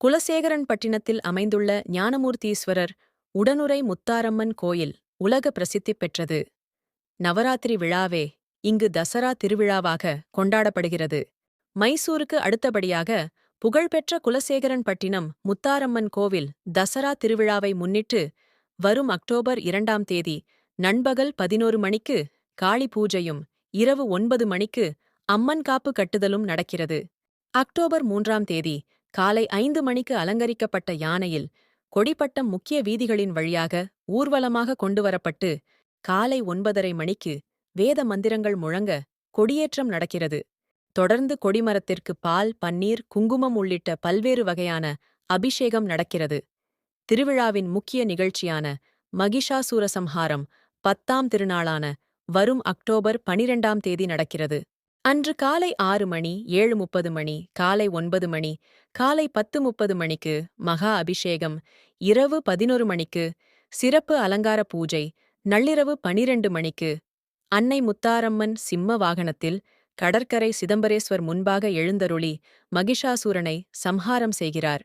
குலசேகரன் பட்டினத்தில் அமைந்துள்ள ஞானமூர்த்தீஸ்வரர் உடனுரை முத்தாரம்மன் கோயில் உலக பிரசித்தி பெற்றது. நவராத்திரி விழாவே இங்கு தசரா திருவிழாவாக கொண்டாடப்படுகிறது. மைசூருக்கு அடுத்தபடியாக புகழ்பெற்ற குலசேகரன்பட்டினம் முத்தாரம்மன் கோவில் தசரா திருவிழாவை முன்னிட்டு வரும் அக்டோபர் இரண்டாம் தேதி நண்பகல் பதினோரு மணிக்கு காளி பூஜையும் இரவு ஒன்பது மணிக்கு அம்மன் காப்பு கட்டுதலும் நடக்கிறது. அக்டோபர் மூன்றாம் தேதி காலை ஐந்து மணிக்கு அலங்கரிக்கப்பட்ட யானையில் கொடிப்பட்டம் முக்கிய வீதிகளின் வழியாக ஊர்வலமாக கொண்டுவரப்பட்டு காலை ஒன்பதரை மணிக்கு வேத மந்திரங்கள் முழங்க கொடியேற்றம் நடக்கிறது. தொடர்ந்து கொடிமரத்திற்கு பால் பன்னீர் குங்குமம் உள்ளிட்ட பல்வேறு வகையான அபிஷேகம் நடக்கிறது. திருவிழாவின் முக்கிய நிகழ்ச்சியான மகிஷாசூர சம்ஹாரம் பத்தாம் திருநாளான வரும் அக்டோபர் பனிரெண்டாம் தேதி நடக்கிறது. அன்று காலை ஆறு மணி ஏழு முப்பது மணி காலை ஒன்பது மணி காலை பத்து முப்பது மணிக்கு மகா அபிஷேகம் இரவு பதினொரு மணிக்கு சிறப்பு அலங்கார பூஜை நள்ளிரவு பனிரெண்டு மணிக்கு அன்னை முத்தாரம்மன் சிம்ம வாகனத்தில் கடற்கரை சிதம்பரேஸ்வர் முன்பாக எழுந்தருளி மகிஷாசூரனை சம்ஹாரம் செய்கிறார்.